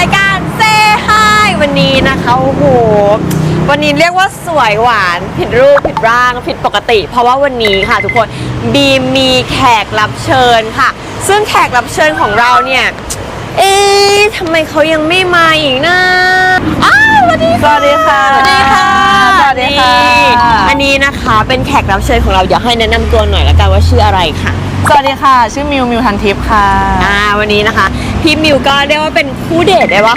รับเข้าสู่รายการเซฮายวันนี้นะคะโอ้โหวันนี้เรียกว่าสวยหวาน ผิดรูปผิดร่าง ผิดปกติ เพราะว่าวันนี้ค่ะทุกคนบีมมีแขกรับเชิญค่ะ ซึ่งแขกรับเชิญของเราเนี่ย เอ๊ะทำไมเขายังไม่มาอีกนะอ้าวสวัสดีค่ะสวัสดีค่ะสวัสดีค่ะสวัสดีค่ะ นี่อันนี้นะคะเป็นแขกรับเชิญของเราอยากให้แนะนำตัวหน่อยละกันว่าชื่ออะไรค่ะ สวัสดีค่ะ ชื่อมิวมิวทันทิพย์ค่ะ อ่าวันนี้นะคะ พี่มิวก็เรียกว่าเป็นคู่เดทได้ปะ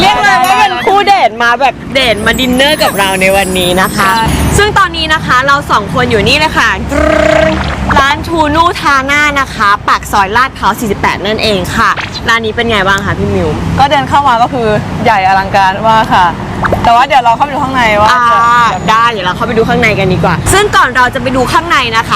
เรียกเลยว่าเป็นคู่เดทมาแบบเดทมาดินเนอร์กับเราในวันนี้นะคะใช่ซึ่งตอนนี้นะคะเราสองคนอยู่นี่เลยค่ะตรึ๊ดร้านทูนูทาน่านะคะปากซอยลาดพร้าว48 นั่นเองค่ะร้านนี้เป็นไงบ้างคะพี่มิว ก็เดินเข้ามาก็คือใหญ่อลังการมากค่ะ แต่ว่าเดี๋ยวเราเข้าไปดูข้างในว่าอ่าจะได้เดี๋ยวเราเข้าไปดูข้างในกันดีกว่า ซึ่งก่อนเราจะไปดูข้างในนะคะ